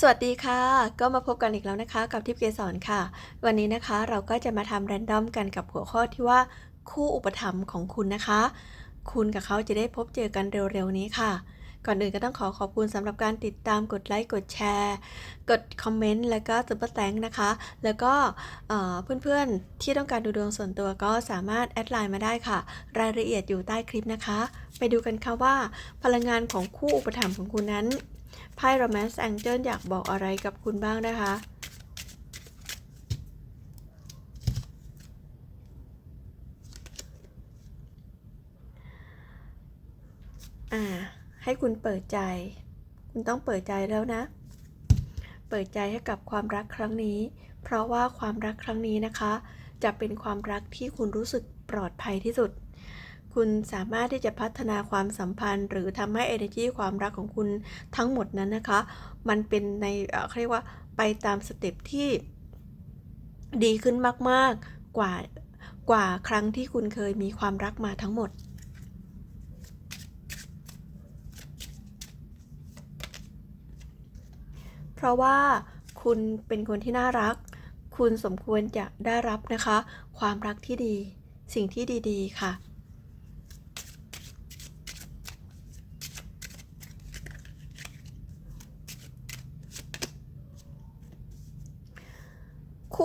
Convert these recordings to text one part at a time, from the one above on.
สวัสดีค่ะ ก็มาพบกันอีกแล้วนะคะ กับทิพย์เกสรค่ะ วันนี้นะคะเราก็จะมาทำแรนดอมกันกับหัวข้อที่ว่า คู่อุปถัมภ์ของคุณนะคะ คุณกับเขาจะได้พบเจอกันเร็วๆนี้ค่ะ ก่อนอื่นก็ต้องขอขอบคุณสำหรับการติดตามกดไลค์กดแชร์ กดคอมเมนต์แล้วก็ซุปเปอร์แตงนะคะ แล้วก็เพื่อนๆที่ต้องการดูดวงส่วนตัวก็สามารถแอดไลน์มาได้ค่ะ รายละเอียดอยู่ใต้คลิปนะคะ ไปดูกันค่ะว่า พลังงานของคู่อุปถัมภ์ของคุณนั้น พ่ Romance Angel อยากบอกอะไรกับคุณบ้างนะคะ อ่า ให้คุณเปิดใจ คุณต้องเปิดใจแล้วนะ เปิดใจให้กับความรักครั้งนี้ เพราะว่าความรักครั้งนี้นะคะ จะเป็นความรักที่คุณรู้สึกปลอดภัยที่สุด คุณสามารถที่จะพัฒนาความสัมพันธ์ หรือทำให้ energy ความรักของคุณทั้งหมดนั้นนะคะ มันเป็นในเอ่อเขาเรียกว่าไปตามสเต็ปที่ดีขึ้นมาก ๆ กว่ากว่าครั้งที่คุณเคยมีความรักมาทั้งหมดเพราะว่าคุณเป็นคนที่น่ารัก คุณสมควรจะได้รับนะคะ ความรักที่ดี สิ่งที่ดี ๆ ค่ะ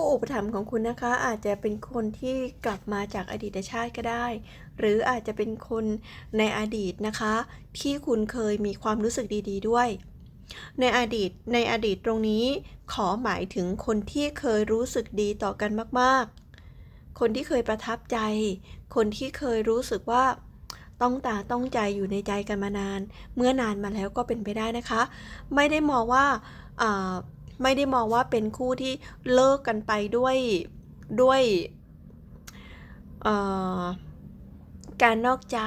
คู่อุปถัมภ์ของคุณนะคะ อาจจะเป็นคนที่กลับมาจากอดีตชาติก็ได้ หรืออาจจะเป็นคนในอดีตนะคะ ที่คุณเคยมีความรู้สึกดีๆด้วย ในอดีตในอดีตตรงนี้ขอหมายถึงคนที่เคยรู้สึกดีต่อกันมาก ๆ คนที่เคยประทับใจ คนที่เคยรู้สึกว่าต้องตาต้องใจอยู่ในใจกันมานาน เมื่อนานมาแล้วก็เป็นไปได้นะคะ ไม่ได้มองว่า ไม่ได้มองว่าเป็นคู่ที่เลิกกันไปด้วยด้วยการนอกใจ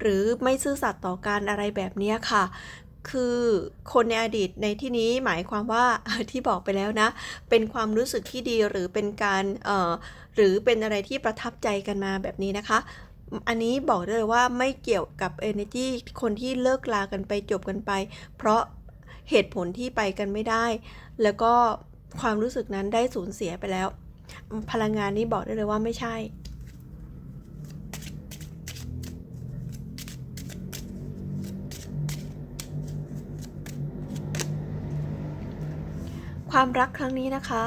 หรือไม่ซื่อสัตย์ต่อกันอะไรแบบนี้ค่ะ คือคนในอดีตในที่นี้หมายความว่าที่บอกไปแล้วนะ เป็นความรู้สึกที่ดีหรือเป็นการเอ่อหรือเป็นอะไรที่ประทับใจกันมาแบบนี้นะคะอันนี้บอกได้เลยว่าไม่เกี่ยวกับ energy คนที่เลิกลากันไปจบกันไป เพราะ เหตุผลที่ไปกันไม่ได้ แล้วก็ความรู้สึกนั้นได้สูญเสียไปแล้ว พลังงานนี้บอกได้เลยว่าไม่ใช่ความรักครั้งนี้นะคะ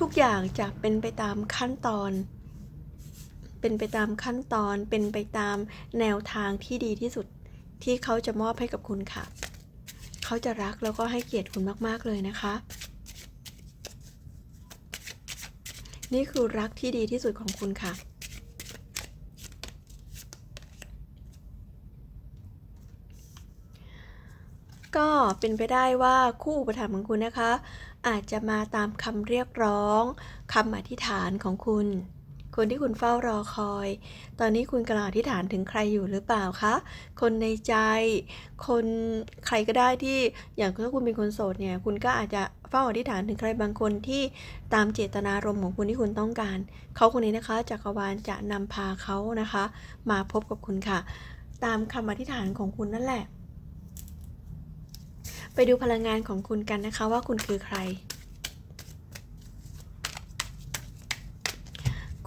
ทุกอย่างจะเป็นไปตามขั้นตอน เป็นไปตามขั้นตอนเป็นไปตามแนวทางที่ดีที่สุดที่เขาจะมอบให้กับคุณค่ะ เขาจะรักแล้วก็ให้เกียรติคุณมาก ๆ เลยนะคะ นี่คือรักที่ดีที่สุดของคุณค่ะ ก็เป็นไปได้ว่าคู่อุปถัมภ์ของคุณนะคะ อาจจะมาตามคำเรียกร้องคำอธิษฐานของคุณ คนที่คุณเฝ้ารอคอย ตอนนี้คุณกำลังอธิษฐานถึงใครอยู่หรือเปล่าคะ คนในใจ คนใครก็ได้ที่อย่างถ้าคุณเป็นคนโสดเนี่ย คุณก็อาจจะเฝ้าอธิษฐานถึงใครบางคนที่ตามเจตนารมณ์ของคุณที่คุณต้องการ เขาคนนี้นะคะจักรวาลจะนำพาเขานะคะ มาพบกับคุณค่ะ ตามคำอธิษฐานของคุณนั่นแหละ ไปดูพลังงานของคุณกันนะคะว่าคุณคือใคร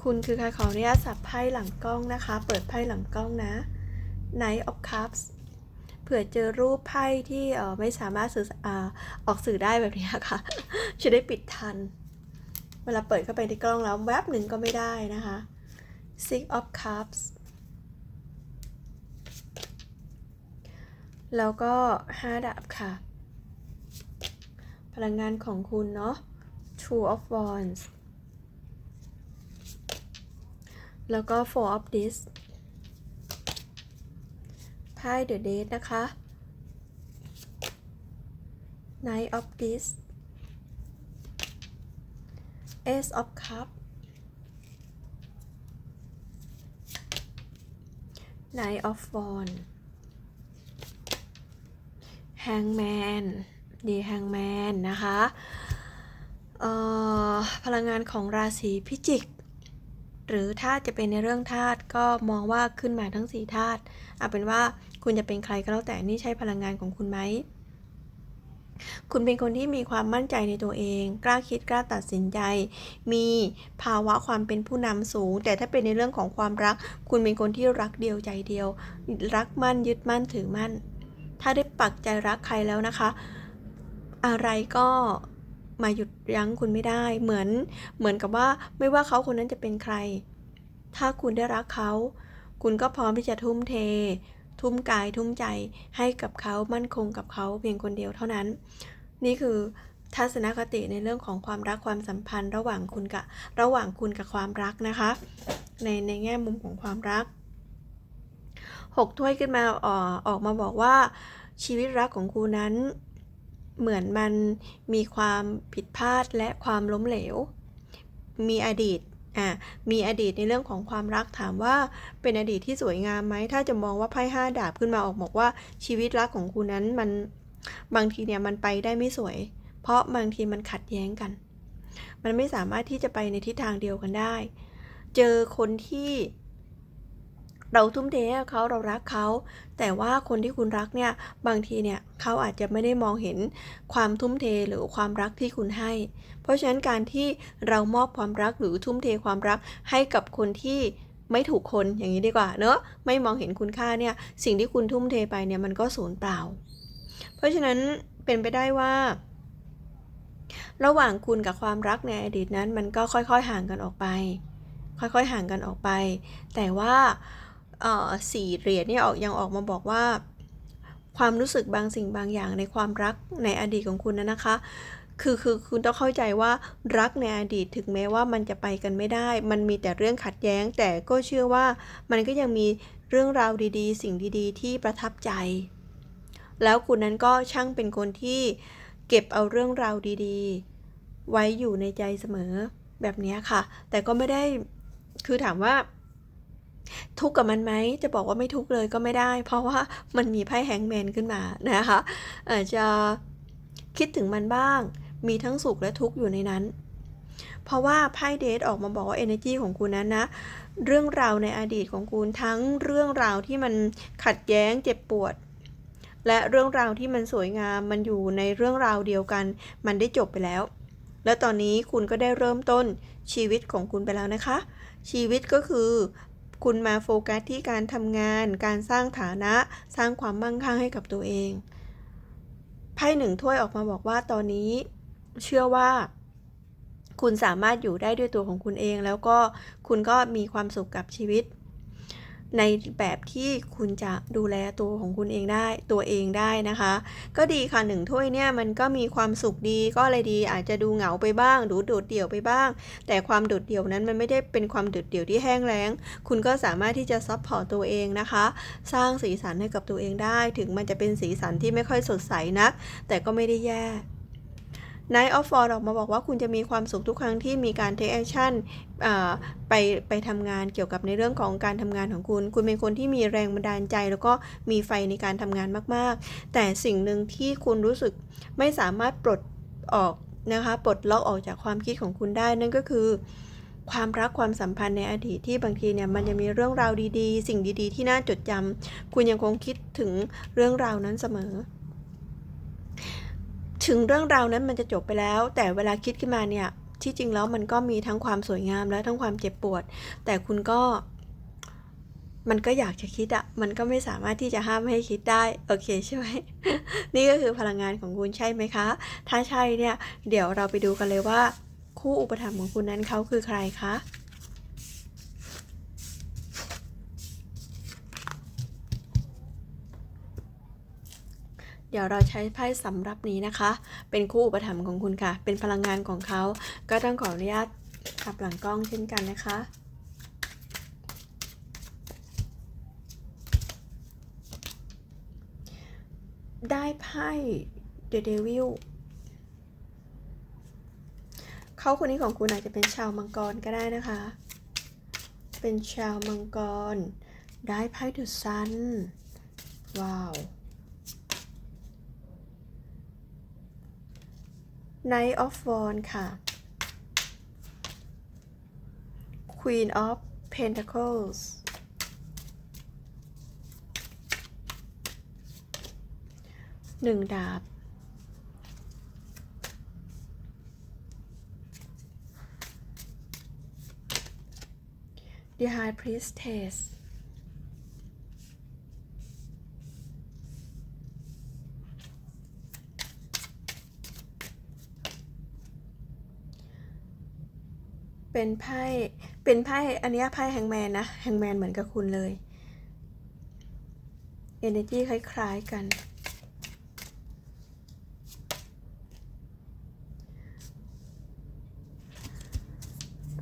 คุณคือใครขออนุญาตสับไพ่หลังกล้องนะคะ เปิดไพ่หลังกล้องนะ Knight of Cups เผื่อเจอรูปไพ่ที่เออไม่สามารถสื่ออาออกสื่อได้แบบนี้ค่ะ จะได้ปิดทัน เวลาเปิดเข้าไปที่กล้องแล้วแวบหนึ่งก็ไม่ได้นะคะ Six of Cups แล้วก็ห้าดาบค่ะ พลังงานของคุณเนาะ Two of Wands แล้วก็ Four of Dis ไพ่ The Date นะคะ Knight of Dis Ace of Cup Knight of Wands Hangman ดี Hangman นะคะพลังงานของราศีพิจิก หรือถ้าจะเป็นในเรื่องธาตุก็มองว่าขึ้นมาทั้งสี่ธาตุเอาเป็นว่าคุณจะเป็นใครก็แล้วแต่นี่ใช่พลังงานของคุณไหมคุณเป็นคนที่มีความมั่นใจในตัวเอง กล้าคิดกล้าตัดสินใจ มีภาวะความเป็นผู้นำสูง แต่ถ้าเป็นในเรื่องของความรัก คุณเป็นคนที่รักเดียวใจเดียว รักมั่นยึดมั่นถือมั่น ถ้าได้ปักใจรักใครแล้วนะคะ อะไรก็ มาหยุดยั้งคุณไม่ได้ เหมือนเหมือนกับว่าไม่ว่าเขาคนนั้นจะเป็นใคร ถ้าคุณได้รักเขา คุณก็พร้อมที่จะทุ่มเท ทุ่มกายทุ่มใจให้กับเขามั่นคงกับเขาเพียงคนเดียวเท่านั้น นี่คือทัศนคติในเรื่องของความรักความสัมพันธ์ ระหว่างคุณกับระหว่างคุณกับความรักนะคะ ในในแง่มุมของความรักหกถ้วยขึ้นมาออออกมาบอกว่าชีวิตรักของคุณนั้น เหมือนมันมีความผิดพลาดและความล้มเหลว มีอดีตอะมีอดีตในเรื่องของความรักถามว่าเป็นอดีตที่สวยงามไหม ถ้าจะมองว่าไพ่ห้าดาบขึ้นมาออกบอกว่าชีวิตรักของคุณนั้นมันบางทีเนี่ยมันไปได้ไม่สวย เพราะบางทีมันขัดแย้งกัน มันไม่สามารถที่จะไปในทิศทางเดียวกันได้ เจอคนที่ เราทุ่มเทให้เขาเรารักเขา แต่ว่าคนที่คุณรักเนี่ยบางทีเนี่ยเขาอาจจะไม่ได้มองเห็นความทุ่มเทหรือความรักที่คุณให้ เพราะฉะนั้นการที่เรามอบความรักหรือทุ่มเทความรักให้กับคนที่ไม่ถูกคนอย่างนี้ดีกว่าเนอะไม่มองเห็นคุณค่าเนี่ยสิ่งที่คุณทุ่มเทไปเนี่ยมันก็สูญเปล่า เพราะฉะนั้นเป็นไปได้ว่า ระหว่างคุณกับความรักในอดีตนั้น มันก็ค่อยๆห่างกันออกไป ค่อยๆห่างกันออกไป แต่ว่า สี่เหรียญนี่ออกยังออกมาบอกว่า ความรู้สึกบางสิ่งบางอย่างในความรักในอดีตของคุณนะนะคะ คือคือคุณต้องเข้าใจว่ารักในอดีตถึงแม้ว่ามันจะไปกันไม่ได้ มันมีแต่เรื่องขัดแย้ง แต่ก็เชื่อว่ามันก็ยังมีเรื่องราวดีๆ สิ่งดีๆ ที่ประทับใจ แล้วคุณนั้นก็ช่างเป็นคนที่เก็บเอาเรื่องราวดีๆ ไว้อยู่ในใจเสมอแบบนี้ค่ะ แต่ก็ไม่ได้คือถามว่า ทุกข์กับมันไหมจะบอกว่าไม่ทุกข์เลยก็ไม่ได้ เพราะว่ามันมีไพ่แฮงแมนขึ้นมานะคะอาจจะคิดถึงมันบ้าง มีทั้งสุขและทุกข์อยู่ในนั้น เพราะว่าไพ่เดทออกมาบอกว่า energy ของคุณนั้นนะเรื่องราวในอดีตของคุณทั้งเรื่องราวที่มันขัดแย้งเจ็บปวด และเรื่องราวที่มันสวยงามมันอยู่ในเรื่องราวเดียวกัน มันได้จบไปแล้ว แล้วตอนนี้คุณก็ได้เริ่มต้นชีวิตของคุณไปแล้วนะคะ ชีวิตก็คือ คุณมาโฟกัสที่การทำงาน การสร้างฐานะ สร้างความมั่งคั่งให้กับตัวเอง ไพ่หนึ่งถ้วยออกมาบอกว่าตอนนี้เชื่อว่าคุณสามารถอยู่ได้ด้วยตัวของคุณเอง แล้วก็คุณก็มีความสุขกับชีวิต ในแบบที่คุณจะดูแลตัวของคุณเองได้ตัวเองได้นะคะ ก็ดีค่ะหนึ่งถ้วยเนี่ยมันก็มีความสุขดีก็อะไรดีอาจจะดูเหงาไปบ้างดูโดดเดี่ยวไปบ้าง แต่ความโดดเดี่ยวนั้นมันไม่ได้เป็นความโดดเดี่ยวที่แห้งแล้ง คุณก็สามารถที่จะซับพอร์ตตัวเองนะคะ สร้างสีสันให้กับตัวเองได้ ถึงมันจะเป็นสีสันที่ไม่ค่อยสดใสนัก แต่ก็ไม่ได้แย่ Night of f o r ออกมาบอกว่าคุณจะมีความสุขทุกครั้งที่มีการ take action ไปไปทำงานเกี่ยวกับในเรื่องของการทำงานของคุณ คุณเป็นคนที่มีแรงบันดาลใจ แล้วก็มีไฟในการทำงานมาก ๆ แต่สิ่งหนึ่งที่คุณรู้สึกไม่สามารถปลดออกนะคะปลดล็อกออกจากความคิดของคุณได้นั่นก็คือความรักความสัมพันธ์ในอดีตที่บางทีเนี่ยมันจะมีเรื่องราวดีๆ สิ่งดีๆ ที่น่าจดจำคุณยังคงคิดถึงเรื่องราวนั้นเสมอ ถึงเรื่องราวนั้นมันจะจบไปแล้ว แต่เวลาคิดขึ้นมาเนี่ย ที่จริงแล้วมันก็มีทั้งความสวยงามและทั้งความเจ็บปวด แต่คุณก็ มันก็อยากจะคิดอะมันก็ไม่สามารถที่จะห้ามให้คิดได้ โอเคใช่ไหม นี่ก็คือพลังงานของคุณใช่ไหมคะ ถ้าใช่เนี่ย เดี๋ยวเราไปดูกันเลยว่า คู่อุปถัมภ์ของคุณนั้นเขาคือใครคะ เดี๋ยวเราใช้ไพ่สำรับนี้นะคะ เป็นคู่อุปถัมภ์ของคุณค่ะ เป็นพลังงานของเขา ก็ต้องขออนุญาตขับหลังกล้องเช่นกันนะคะได้ไพ่ The Devil เขาคนนี้ของคุณอาจจะเป็นชาวมังกรก็ได้นะคะ เป็นชาวมังกร ได้ไพ่ The Sun ว้าว Knight of Wands ค่ะ Queen of Pentacles King หนึ่งดาบ The High Priestess เป็นไพ่ เป็นไพ่ อันเนี้ไพ่แฮงแมนนะ แฮงแมนเหมือนกับคุณเลย Energy คล้าย ๆ กัน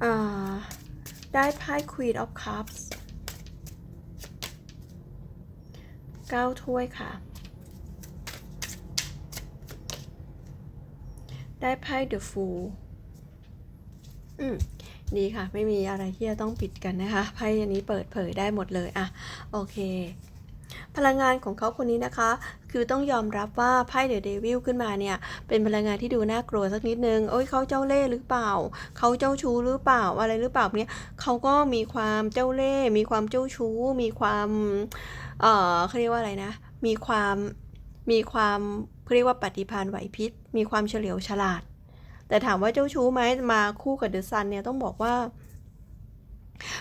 อ่าได้ไพ่ Queen of Cups เก้าถ้วยค่ะ ได้ไพ่ The Fool อืม ดีค่ะ ไม่มีอะไรที่จะต้องปิดกันนะคะไพ่อันนี้เปิดเผยได้หมดเลยอะโอเค พลังงานของเขาคนนี้นะคะ คือต้องยอมรับว่าไพ่เดอะเดวิลขึ้นมาเนี่ย เป็นพลังงานที่ดูน่ากลัวสักนิดนึงโอ้ยเขาเจ้าเล่ห์หรือเปล่า เขาเจ้าชู้หรือเปล่าอะไรหรือเปล่าเนี่ยเขาก็มีความเจ้าเล่ห์มีความเจ้าชู้ มีความเอ่อเขาเรียกว่าอะไรนะ มีความมีความเขาเรียกว่าปฏิภาณไหวพริบมีความเฉลียวฉลาด แต่ถามว่าเจ้าชู้ไหมมาคู่กับเดอะซันเนี่ยต้องบอกว่า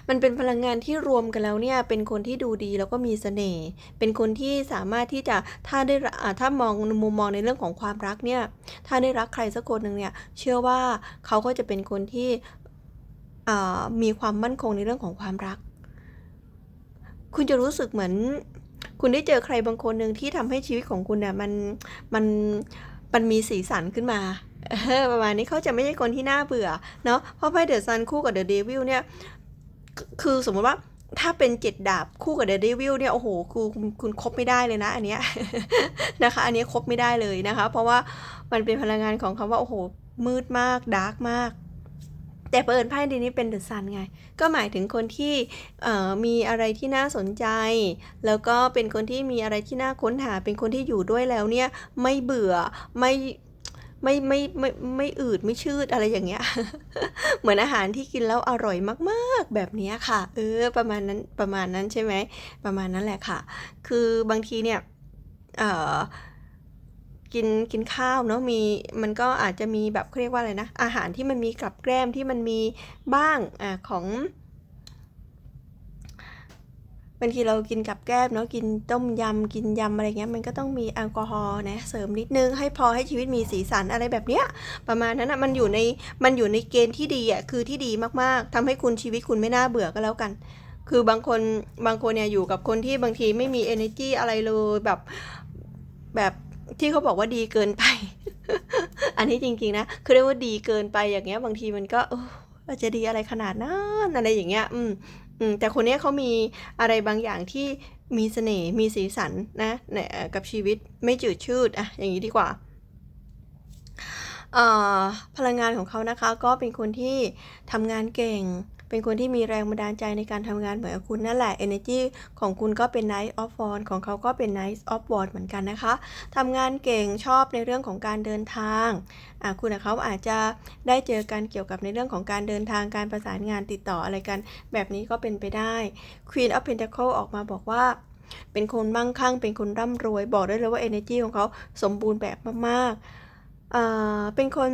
มันเป็นพลังงานที่รวมกันแล้วเนี่ย เป็นคนที่ดูดีแล้วก็มีเสน่ห์ เป็นคนที่สามารถที่จะถ้าได้ถ้ามองมุมมองในเรื่องของความรักเนี่ย ถ้าได้รักใครสักคนหนึ่งเนี่ย เชื่อว่าเขาก็จะเป็นคนที่มีความมั่นคงในเรื่องของความรัก คุณจะรู้สึกเหมือน คุณได้เจอใครบางคนหนึ่งที่ทำให้ชีวิตของคุณเนี่ยมันมันมันมีสีสันขึ้นมา ประมาณนี้เขาจะไม่ใช่คนที่น่าเบื่อเนาะเพราะไพ่เดอะซันคู่กับเดอะเดวิลเนี่ยคือสมมติว่าถ้าเป็นเจ็ดดาบคู่กับเดอะเดวิลเนี่ยโอ้โหคือคุณคุณคบไม่ได้เลยนะ อันเนี้ยนะคะ อันนี้คบไม่ได้เลยนะคะ เพราะว่ามันเป็นพลังงานของคำว่าโอ้โห มืดมากดาร์กมาก แต่เปิดไพ่ดีนี้เป็นเดอะซันไง ก็หมายถึงคนที่มีอะไรที่น่าสนใจ แล้วก็เป็นคนที่มีอะไรที่น่าค้นหา เป็นคนที่อยู่ด้วยแล้วเนี่ยไม่เบื่อไม่ ไม่ไม่ไม่ไม่อืดไม่ชืดอะไรอย่างเงี้ย เหมือนอาหารที่กินแล้วอร่อยมากๆแบบเนี้ยค่ะ เออ ประมาณนั้นประมาณนั้นใช่ไหมประมาณนั้นแหละค่ะ คือบางทีเนี่ยเออกินกินข้าวเนาะมีมันก็อาจจะมีแบบเขาเรียกว่าอะไรนะอาหารที่มันมีกับแกล้มที่มันมีบ้างอ่าของ บางทีเรากินกับแก้มเนาะกินต้มยำกินยำอะไรเงี้ยมันก็ต้องมีแอลกอฮอล์นะเสริมนิดนึงให้พอให้ชีวิตมีสีสันอะไรแบบเนี้ยประมาณนั้นอะมันอยู่ในมันอยู่ในเกณฑ์ที่ดีอะคือที่ดีมากๆทำให้คุณชีวิตคุณไม่น่าเบื่อก็แล้วกัน คือบางคนบางคนเนี่ยอยู่กับคนที่บางทีไม่มี energy อะไรเลยแบบแบบที่เขาบอกว่าดีเกินไป อันนี้จริงๆนะคือเรียกว่าดีเกินไปอย่างเงี้ย บางทีมันก็ออจะดีอะไรขนาดนั้นอะไรอย่างเงี้ย อืม แต่คนนี้เขามีอะไรบางอย่างที่มีเสน่ห์มีสีสันนะนกับชีวิตไม่จืดชืดอะอย่างนี้ดีกว่าพลังงานของเขานะคะก็เป็นคนที่ทำงานเก่ง เป็นคนที่มีแรงบันดาลใจในการทำงานเหมือนคุณนั่นแหละ energy ของคุณก็เป็น Knight of Wands ของเขาก็เป็น Knight of Wands เหมือนกันนะคะทำงานเก่งชอบในเรื่องของการเดินทางคุณกับเขาอาจจะได้เจอกันเกี่ยวกับในเรื่องของการเดินทางการประสานงานติดต่ออะไรกัน แบบนี้ก็เป็นไปได้ Queen of Pentacle ออกมาบอกว่าเป็นคนมั่งคั่ง เป็นคนร่ำรวย บอกได้เลยว่า energy ของเขาสมบูรณ์แบบมาก ๆ อ่า เป็นคน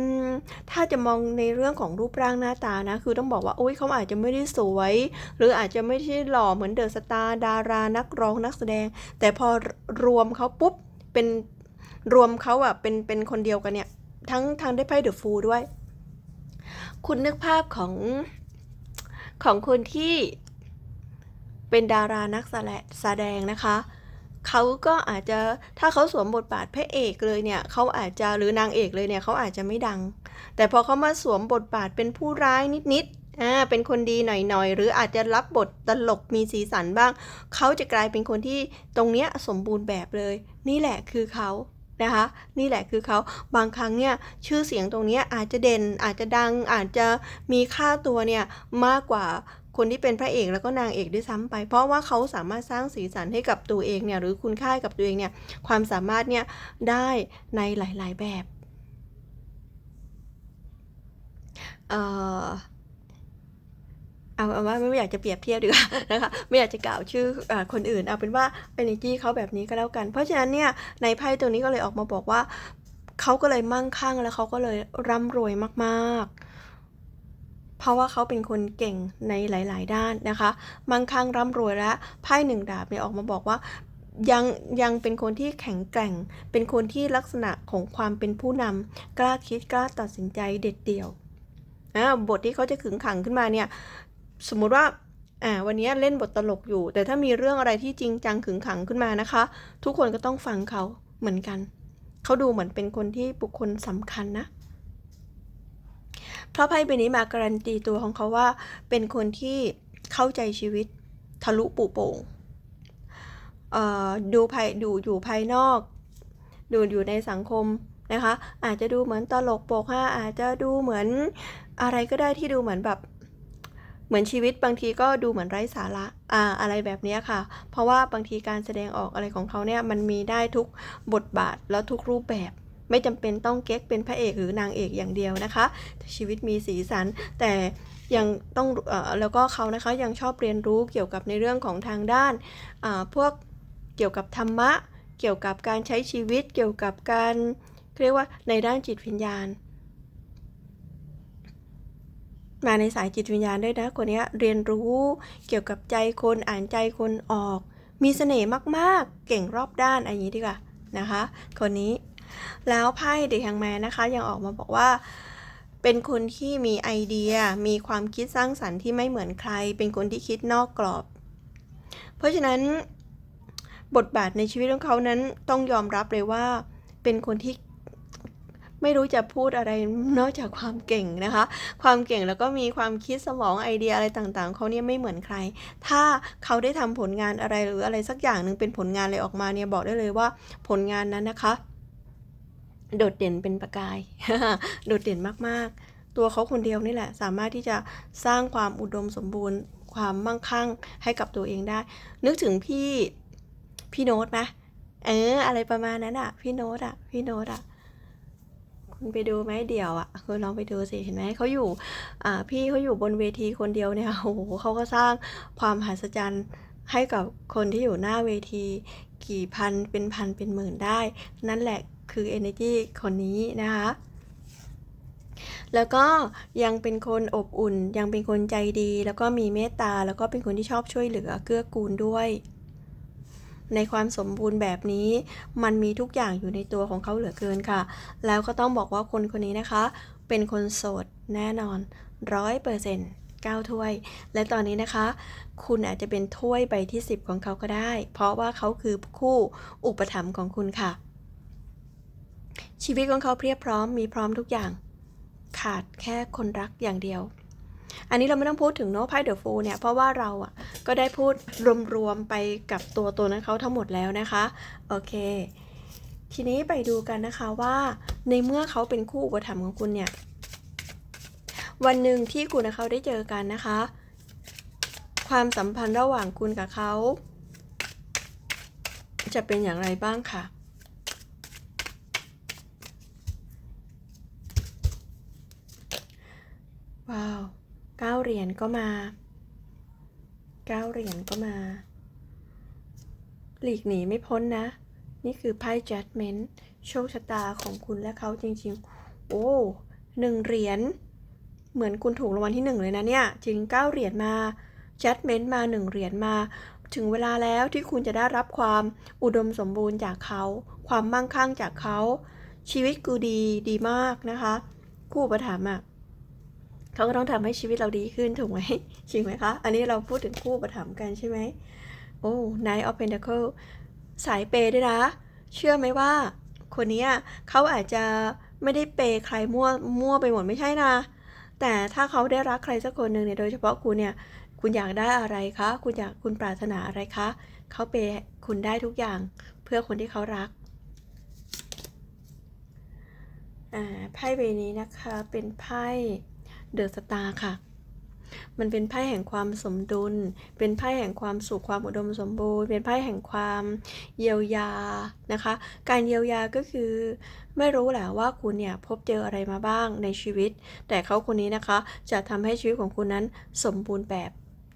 ถ้าจะมองในเรื่องของรูปร่างหน้าตานะ คือต้องบอกว่าโอ้ยเขาอาจจะไม่ได้สวย หรืออาจจะไม่ใช่หล่อเหมือนเดอะสตาร์ ดารา นักร้อง นักแสดง แต่พอ รวมเขาปุ๊บ เป็น รวมเขาอะเป็น เป็นคนเดียวกันเนี่ย ทั้ง ทั้งได้ไพ่เดอะฟูด้วย คุณนึกภาพของ ของคนที่เป็นดารานักแสดงนะคะ เขาก็อาจจะถ้าเขาสวมบทบาทพระเอกเลยเนี่ยเขาอาจจะหรือนางเอกเลยเนี่ยเขาอาจจะไม่ดัง แต่พอเขามาสวมบทบาทเป็นผู้ร้ายนิดๆอ่าเป็นคนดีหน่อยๆ หรืออาจจะรับบทตลกมีสีสันบ้าง เขาจะกลายเป็นคนที่ตรงเนี้ยสมบูรณ์แบบเลย นี่แหละคือเขานะคะนี่แหละคือเขาบางครั้งเนี่ยชื่อเสียงตรงเนี้ยอาจจะเด่นอาจจะดังอาจจะมีค่าตัวเนี่ยมากกว่า คนที่เป็นพระเอกแล้วก็นางเอกด้วยซ้ำไป เพราะว่าเขาสามารถสร้างสีสันให้กับตัวเองเนี่ยหรือคุณค่ากับตัวเองเนี่ยความสามารถเนี่ยได้ในหลาย ๆ แบบเอ่อเอาเอาว่าไม่อยากจะเปรียบเทียบดีกว่านะคะไม่อยากจะกล่าวชื่ออคนอื่น เอาเป็นว่า energy เขาแบบนี้ก็แล้วกัน เพราะฉะนั้นเนี่ยในไพ่ตัวนี้ก็เลยออกมาบอกว่าเขาก็เลยมั่งคั่งแล้วเขาก็เลยร่ำรวยมากๆ เพราะว่าเขาเป็นคนเก่งในหลาย ๆ ด้านนะคะมั่งคั่งร่ำรวยและไพ่หนึ่งดาบเนี่ยออกมาบอกว่ายังยังเป็นคนที่แข็งแกร่ง เป็นคนที่ลักษณะของความเป็นผู้นำกล้าคิดกล้าตัดสินใจเด็ดเดี่ยวนะบทที่เขาจะขึงขังขึ้นมาเนี่ยสมมุติว่าอ่าวันนี้เล่นบทตลกอยู่ แต่ถ้ามีเรื่องอะไรที่จริงจังขึงขังขึ้นมานะคะ ทุกคนก็ต้องฟังเขาเหมือนกัน เขาดูเหมือนเป็นคนที่บุคคลสำคัญนะ เพราะไพ่ใบนี้มาการันตีตัวของเขาว่า เป็นคนที่เข้าใจชีวิตทะลุปุโป่งเอ่อดูภายดูอยู่ภายนอก ดูอยู่ในสังคมนะคะ อาจจะดูเหมือนตลกโปกฮาอาจจะดูเหมือนอะไรก็ได้ที่ดูเหมือนแบบเหมือนชีวิตบางทีก็ดูเหมือนไร้สาระอ่าอะไรแบบนี้ค่ะ เพราะว่าบางทีการแสดงออกอะไรของเขาเนี่ยมันมีได้ทุกบทบาทแล้วทุกรูปแบบ ไม่จำเป็นต้องเก๊กเป็นพระเอกหรือนางเอกอย่างเดียวนะคะ ชีวิตมีสีสัน แต่ยังต้องอแล้วก็เขานะคะยังชอบเรียนรู้เกี่ยวกับในเรื่องของทางด้านพวกเกี่ยวกับธรรมะ เกี่ยวกับการใช้ชีวิต เกี่ยวกับการเรียกว่าในด้านจิตวิญญาณ มาในสายจิตวิญญาณด้วยนะคนนี้เรียนรู้เกี่ยวกับใจคนอ่านใจคนออก มีเสน่ห์มากๆ เก่งรอบด้านอันนี้ดีกว่านะคะ คนนี้ แล้วไพ่เด e ยังแมนนะคะ ยังออกมาบอกว่า เป็นคนที่มีไอเดีย มีความคิดสร้างสรรค์ที่ไม่เหมือนใคร เป็นคนที่คิดนอกกรอบ เพราะฉะนั้น บทบาทในชีวิตของเขานั้นต้องยอมรับเลยว่า เป็นคนที่ไม่รู้จะพูดอะไรนอกจากความเก่งนะคะ ความเก่งแล้วก็มีความคิดสมองไอเดียอะไรต่างๆ เขาเนี่ยไม่เหมือนใคร ถ้าเขาได้ทำผลงานอะไรหรืออะไรสักอย่างหนึ่งเป็นผลงานอะไรออกมาเนี่ยบอกได้เลยว่าผลงานนั้นนะคะ โดดเด่นเป็นประกาย โดดเด่นมากๆ ตัวเขาคนเดียวนี่แหละ สามารถที่จะสร้างความอุดมสมบูรณ์ ความมั่งคั่งให้กับตัวเองได้ นึกถึงพี่ พี่โน้ตไหมเออ อะไรประมาณนั้นอะพี่โน้ตอะพี่โน้ตอะคุณไปดูไหมเดี่ยวอะคุณลองไปดูสิ เห็นไหมเขาอยู่ อ่า พี่เขาอยู่บนเวทีคนเดียวเนี่ย โอ้โหเขาก็สร้างความมหัศจรรย์ให้กับคนที่อยู่หน้าเวที กี่พันเป็นพันเป็นหมื่นได้ นั่นแหละ คือ energy คนนี้นะคะแล้วก็ยังเป็นคนอบอุ่น ยังเป็นคนใจดี แล้วก็มีเมตตา แล้วก็เป็นคนที่ชอบช่วยเหลือเกื้อกูลด้วย ในความสมบูรณ์แบบนี้ มันมีทุกอย่างอยู่ในตัวของเขาเหลือเกินค่ะ แล้วก็ต้องบอกว่าคนคนนี้นะคะ เป็นคนโสดแน่นอนร้อยเปอร์เซ็นต์เก้าถ้วย และตอนนี้นะคะ คุณอาจจะเป็นถ้วยใบที่ 10 ของเขาก็ได้ เพราะว่าเขาคือคู่อุปถัมภ์ของคุณค่ะ ชีวิตของเขาเพียบพร้อมมีพร้อมทุกอย่าง ขาดแค่คนรักอย่างเดียว อันนี้เราไม่ต้องพูดถึงโน้ไพ่เดอะฟูเนี่ย เพราะว่าเราอะก็ได้พูดรวมๆไปกับตัวตัวนั้นเขาทั้งหมดแล้วนะคะ โอเค ทีนี้ไปดูกันนะคะว่าในเมื่อเขาเป็นคู่อุปถัมภ์ของคุณเนี่ย วันหนึ่งที่คุณกับเขาได้เจอกันนะคะ ความสัมพันธ์ระหว่างคุณกับเขาจะเป็นอย่างไรบ้างค่ะ ว้าวเก้าเหรียญก็มาเก้าเหรียญก็มา หลีกหนีไม่พ้นนะ นี่คือไพ่ judgment โชคชะตาของคุณและเขาจริงๆ โอ้หนึ่งเหรียญ เหมือนคุณถูกรางวัลที่หนึ่งเลยนะเนี่ย จริงเก้าเหรียญมา judgment มาหนึ่งเหรียญมา ถึงเวลาแล้วที่คุณจะได้รับความอุดมสมบูรณ์จากเขา ความมั่งคั่งจากเขา ชีวิตกูดีดีมากนะคะ คู่ประถามภ์อะ เขาก็ต้องทำให้ชีวิตเราดีขึ้นถูกไหมจริงไหมคะ อันนี้เราพูดถึงคู่ประถมกันใช่ไหมโอ้ Knight of Pentacle สายเปย์ด้วยนะ เชื่อไหมว่า คนนี้เขาอาจจะไม่ได้เปย์ใครมั่วมั่วไปหมดไม่ใช่นะ แต่ถ้าเขาได้รักใครสักคนหนึ่งเนี่ย โดยเฉพาะคุณเนี่ย คุณอยากได้อะไรคะ คุณอยากคุณปรารถนาอะไรคะ เขาเปย์คุณได้ทุกอย่างเพื่อคนที่เขารักอ่าไพ่ใบนี้นะคะเป็นไพ่ เดอะสตาร์ค่ะ มันเป็นไพ่แห่งความสมดุล เป็นไพ่แห่งความสุขความอุดมสมบูรณ์ เป็นไพ่แห่งความเยียวยานะคะ การเยียวยาก็คือไม่รู้แหละว่าคุณเนี่ยพบเจออะไรมาบ้างในชีวิต แต่เขาคนนี้นะคะจะทำให้ชีวิตของคุณนั้นสมบูรณ์แบบ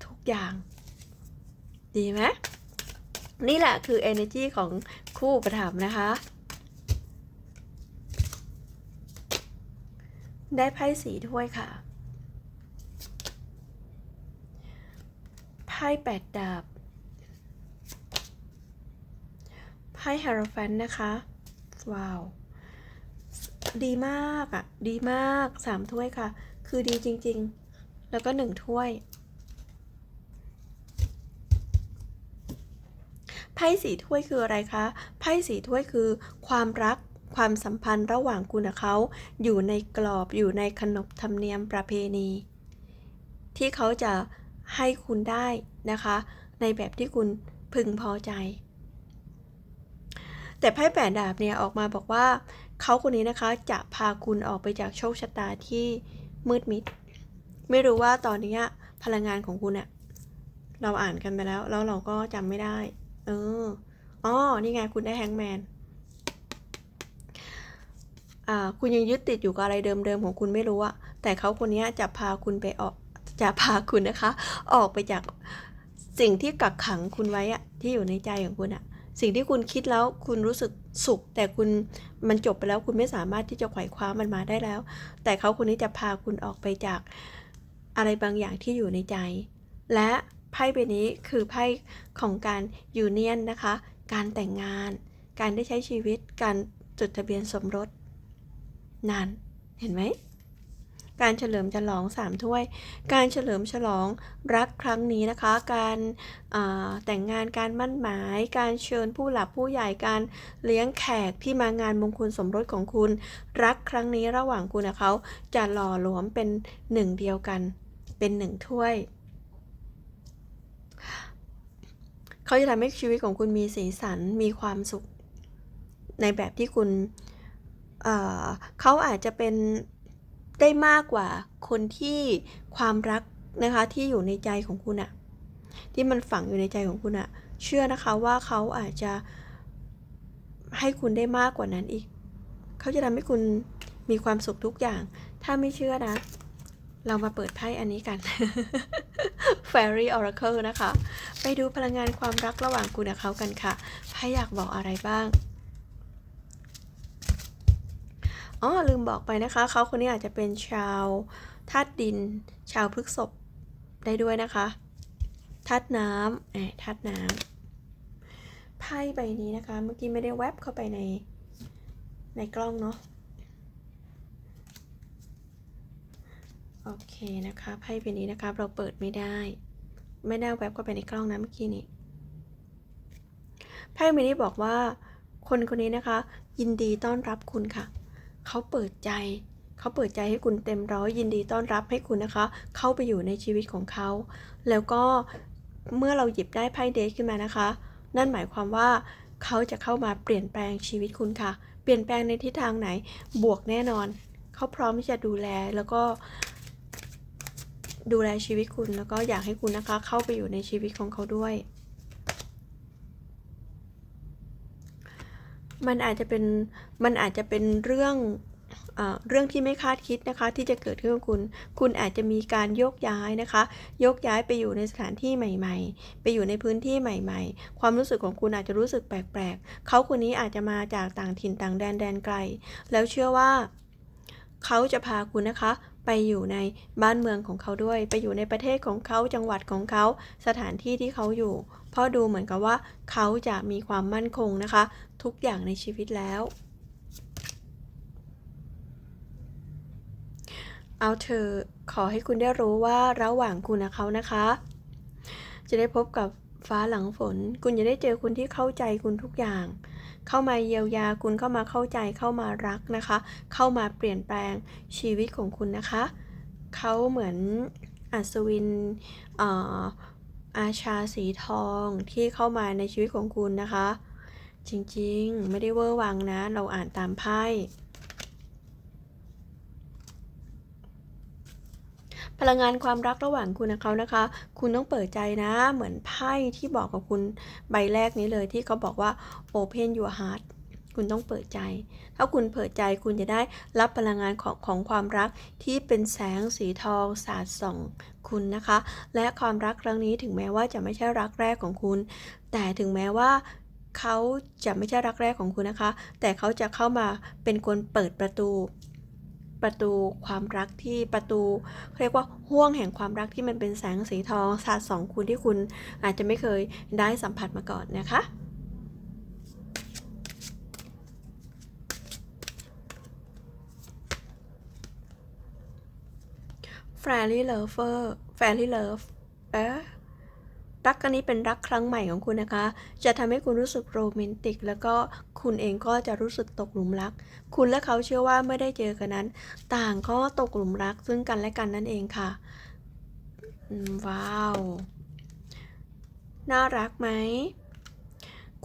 ทุกอย่าง ดีไหมนี่แหละคือ energy ของคู่ประถมนะคะ ได้ไพ่สีถ้วยค่ะ ไพ่แปดดาบ ไพ่ฮาร์แฟนนะคะ ว้าว ดีมากอะ่ะ ดีมากสามถ้วยค่ะ คือดีจริง ๆ แล้วก็หนึ่งถ้วย ไพ่สีถ้วยคืออะไรคะ ไพ่สีถ้วยคือความรักความสัมพันธ์ระหว่างคุณกับเขา อยู่ในกรอบอยู่ในขนบธรรมเนียมประเพณี ที่เขาจะ ให้คุณได้นะคะ ในแบบที่คุณพึงพอใจ แต่ไพ่แปดดาบเนี่ยออกมาบอกว่าเขาคนนี้นะคะจะพาคุณออกไปจากโชคชะตาที่มืดมิด ไม่รู้ว่าตอนนี้พลังงานของคุณเนี่ยเราอ่านกันไปแล้ว แล้วเราก็จำไม่ได้ เอออ๋อนี่ไงคุณได้แฮงแมนอ่าคุณยังยึดติดอยู่กับอะไรเดิมๆของคุณไม่รู้อะแต่เขาคนนี้จะพาคุณไปออก จะพาคุณนะคะ ออกไปจากสิ่งที่กักขังคุณไว้อะที่อยู่ในใจของคุณอะสิ่งที่คุณคิดแล้วคุณรู้สึกสุข แต่คุณมันจบไปแล้วคุณไม่สามารถที่จะไขว่คว้ามันมาได้แล้ว แต่เขาคนนี้จะพาคุณออกไปจากอะไรบางอย่างที่อยู่ในใจ และไพ่ใบนี้คือไพ่ของการยูเนียนนะคะ การแต่งงาน การได้ใช้ชีวิต การจดทะเบียนสมรสนานเห็นไหม การเฉลิมฉลองสามถ้วย การเฉลิมฉลองรักครั้งนี้นะคะ การแต่งงานการมั่นหมาย การเชิญผู้หลักผู้ใหญ่การเลี้ยงแขกที่มางานมงคลสมรสของคุณ รักครั้งนี้ระหว่างคุณกับเขาจะหล่อหลวมเป็นหนึ่งเดียวกัน เป็นหนึ่งถ้วยเขาจะทำให้ชีวิตของคุณมีสีสันมีความสุข ในแบบที่คุณเเขาอาจจะเป็น ได้มากกว่าคนที่ความรักนะคะที่อยู่ในใจของคุณอะที่มันฝังอยู่ในใจของคุณอะเชื่อนะคะว่าเขาอาจจะให้คุณได้มากกว่านั้นอีก เขาจะทำให้คุณมีความสุขทุกอย่าง ถ้าไม่เชื่อนะ เรามาเปิดไพ่อันนี้กัน Fairy Oracle นะคะ ไปดูพลังงานความรักระหว่างคุณกับเขากันค่ะ ไพ่อยากบอกอะไรบ้าง อ๋อลืมบอกไปนะคะเขาคนนี้อาจจะเป็นชาวธาตุดิน ชาวพฤกษบได้ด้วยนะคะธาตุน้ำแอบธาตุน้ำไพ่ใบนี้นะคะ เมื่อกี้ไม่ได้แวบเข้าไปในในกล้องเนาะโอเคนะคะไพ่ใบนี้นะคะเราเปิดไม่ได้ ไม่ได้แวบเข้าไปในกล้องนะเมื่อกี้นี้ไพ่ใบนี้บอกว่าคนคนนี้นะคะ ยินดีต้อนรับคุณค่ะ เขาเปิดใจ เขาเปิดใจให้คุณเต็มร้อยยินดีต้อนรับให้คุณนะคะ เข้าไปอยู่ในชีวิตของเขา แล้วก็เมื่อเราหยิบได้ไพ่เดทขึ้นมานะคะ นั่นหมายความว่าเขาจะเข้ามาเปลี่ยนแปลงชีวิตคุณค่ะ เปลี่ยนแปลงในทิศทางไหน บวกแน่นอน เขาพร้อมที่จะดูแลแล้วก็ดูแลชีวิตคุณแล้วก็อยากให้คุณนะคะ เข้าไปอยู่ในชีวิตของเขาด้วย มันอาจจะเป็นมันอาจจะเป็นเรื่องเรื่องที่ไม่คาดคิดนะคะที่จะเกิดขึ้นกับคุณ คุณอาจจะมีการโยกย้ายนะคะยกย้ายไปอยู่ในสถานที่ใหม่ ๆ ไปอยู่ในพื้นที่ใหม่ ๆ ความรู้สึกของคุณอาจจะรู้สึกแปลกๆ เขาคนนี้อาจจะมาจากต่างถิ่นต่างแดนแดนไกล แล้วเชื่อว่าเขาจะพาคุณนะคะไปอยู่ในบ้านเมืองของเขาด้วย ไปอยู่ในประเทศของเขาจังหวัดของเขาสถานที่ที่เขาอยู่ ราะดูเหมือนกับว่าเขาจะมีความมั่นคงนะคะ ทุกอย่างในชีวิตแล้ว เอาเธอขอให้คุณได้รู้ว่าระหว่างคุณกับเขานะคะ จะได้พบกับฟ้าหลังฝน คุณจะได้เจอคุณที่เข้าใจคุณทุกอย่าง เข้ามาเยียวยาคุณเข้ามาเข้าใจเข้ามารักนะคะ เข้ามาเปลี่ยนแปลงชีวิตของคุณนะคะ เขาเหมือนอัศวิน อาชาสีทองที่เข้ามาในชีวิตของคุณนะคะ จริงๆ ไม่ได้เวอร์วังนะ เราอ่านตามไพ่พลังงานความรักระหว่างคุณกับเขานะคะ คุณต้องเปิดใจนะ เหมือนไพ่ที่บอกกับคุณใบแรกนี้เลยที่เขาบอกว่า open your heart คุณต้องเปิดใจ ถ้าคุณเปิดใจคุณจะได้รับพลังงานของของความรักที่เป็นแสงสีทองสาดส่องคุณนะคะ และความรักครั้งนี้ถึงแม้ว่าจะไม่ใช่รักแรกของคุณ แต่ถึงแม้ว่าเขาจะไม่ใช่รักแรกของคุณนะคะ แต่เขาจะเข้ามาเป็นคนเปิดประตูประตูความรักที่ประตูเรียกว่าห่วงแห่งความรักที่มันเป็นแสงสีทองสาดส่องคุณที่คุณอาจจะไม่เคยได้สัมผัสมาก่อนนะคะ Fairy Lover Fairy Love เอ๊ะรักครั้งนี้เป็นรักครั้งใหม่ของคุณนะคะ จะทำให้คุณรู้สึกโรแมนติก แล้วก็คุณเองก็จะรู้สึกตกหลุมรัก คุณและเขาเชื่อว่าเมื่อได้เจอกันนั้น ต่างก็ตกหลุมรักซึ่งกันและกันนั่นเองค่ะ ว้าว น่ารักไหม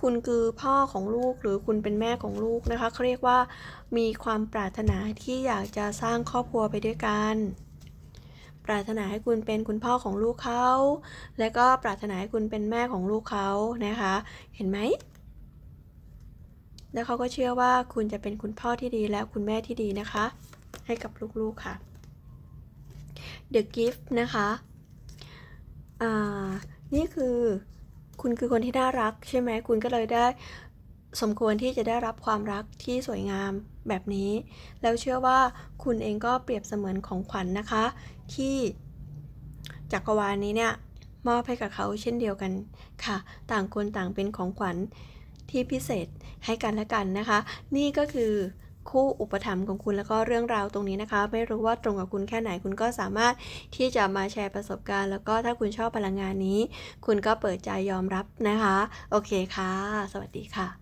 คุณคือพ่อของลูกหรือคุณเป็นแม่ของลูกนะคะเขาเรียกว่ามีความปรารถนาที่อยากจะสร้างครอบครัวไปด้วยกัน ปรารถนาให้คุณเป็นคุณพ่อของลูกเขา และก็ปรารถนาให้คุณเป็นแม่ของลูกเขานะคะ เห็นไหม แล้วเขาก็เชื่อว่าคุณจะเป็นคุณพ่อที่ดีและคุณแม่ที่ดีนะคะ ให้กับลูกๆค่ะ The Gift นะคะอ่านี่คือคุณคือคนที่น่ารักใช่ไหมคุณก็เลยได้สมควรที่จะได้รับความรักที่สวยงามแบบนี้ แล้วเชื่อว่าคุณเองก็เปรียบเสมือนของขวัญนะคะ ที่จักรวาลนี้เนี่ยมอบให้กับเขาเช่นเดียวกันค่ะ ต่างคนต่างเป็นของขวัญที่พิเศษให้กันและกันนะคะ นี่ก็คือคู่อุปถัมภ์ของคุณแล้วก็เรื่องราวตรงนี้นะคะ ไม่รู้ว่าตรงกับคุณแค่ไหนคุณก็สามารถที่จะมาแชร์ประสบการณ์ แล้วก็ถ้าคุณชอบพลังงานนี้ คุณก็เปิดใจยอมรับนะคะ โอเคค่ะ สวัสดีค่ะ